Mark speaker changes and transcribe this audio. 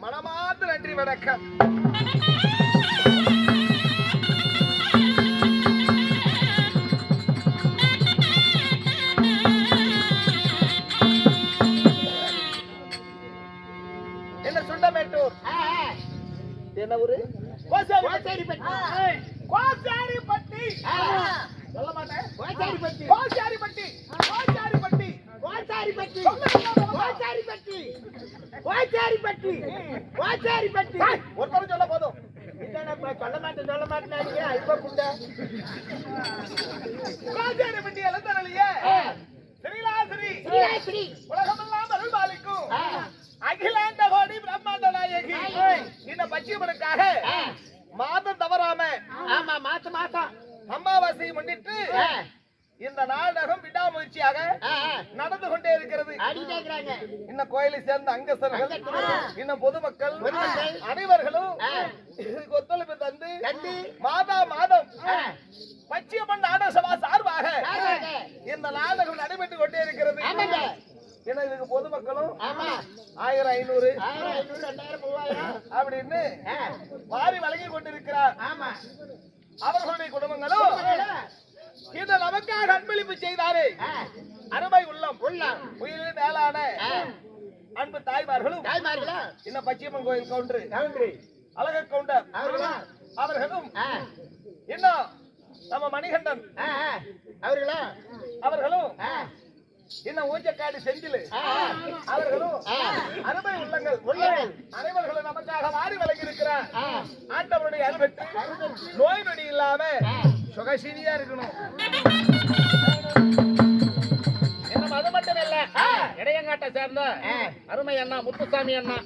Speaker 1: மனமார்ந்த நன்றி வணக்கம். என்ன சுண்டமேட்டூர் என்ன ஊரு? கோசாரிப்பட்டி. கோசாரிப்பட்டி. சொல்ல மாட்டேன். கோசாரிப்பட்டி. கோசாரிப்பட்டி. கோசாரிப்பட்டி.
Speaker 2: கோச்சாரிப்பட்டி
Speaker 1: சொல்லுங்க,
Speaker 2: கோச்சாரிப்பட்டி கோச்சாரிப்பட்டி கோச்சாரிப்பட்டி
Speaker 1: ஏய், ஒருத்தரும் சொல்ல போதும்.
Speaker 2: இதானப்பா, சொல்ல மாட்டேன் சொல்ல மாட்டேன் இப்ப குண்டா.
Speaker 1: கோசாரிப்பட்டி இளந்தரளியே ஸ்ரீலாசிரி
Speaker 2: ஸ்ரீ
Speaker 1: உலகமெல்லாம் அருள் பாலிக்கும். அகிலாண்ட கோடி பிரம்மாண்ட நாயகி. இந்த பச்சியம்மனுக்காக மாதம் தவறாம
Speaker 2: ஆமா மாசம் மாசம்.
Speaker 1: அமாவாசையை முன்னிட்டு இந்த நாடகம் விடாமுயற்சியாக நடந்து கொண்டே இருக்கிறது. இன்னும் கோயிலை சேர்ந்த அங்கசர்கள் இன்னும் பொதுமக்கள். அனைவர்களும் இதுக்கு ஒத்துழைப்பு தந்து மாதா மாதம் பச்சியம்மன் நாடக சபா சார்பாக. இந்த நாடகம் நடைபெற்று கொண்டே இருக்கிறது. ஏன்னா இதுக்கு பொதுமக்களும்
Speaker 2: ஆமா.
Speaker 1: ஆயிரம் ஐநூறு அப்படின்னு வாரி வழங்கி கொண்டிருக்கிறார்.
Speaker 2: ஆமா.
Speaker 1: அவர்களுடைய குடும்பங்களும் இதை நமக்காக அன்பளிப்பு செய்தாரு. அருமை உள்ளம்.
Speaker 2: உள்ளம்.
Speaker 1: உயிரின் மேலான அன்பு தாய்மார்களும்
Speaker 2: தாய்மார்களா?
Speaker 1: இன்னும் பச்சியம்மன் கோயில் கவுண்டர்.
Speaker 2: கவுண்டரி.
Speaker 1: அழக கவுண்டர்.
Speaker 2: அவர்களா?
Speaker 1: அவர்களும் இன்னும் நம்ம மணிகண்டன்.
Speaker 2: அவர்களா?
Speaker 1: அவர்களும் இன்னும் ஊஞ்சக்காடு செந்தில். அவர்களும். அருமை உள்ளங்கள்.
Speaker 2: உள்ளங்கள்.
Speaker 1: அனைவர்களும் நமக்காக வாரி வழங்கி இருக்கிறார். ஆண்டவருடைய அருபெற்று நோய் நொடி இல்லாம சுகசீதியா இருக்கணும்.
Speaker 3: இடையங்காட்டை சேர்ந்த. அருமை அண்ணா முத்துசாமி அண்ணா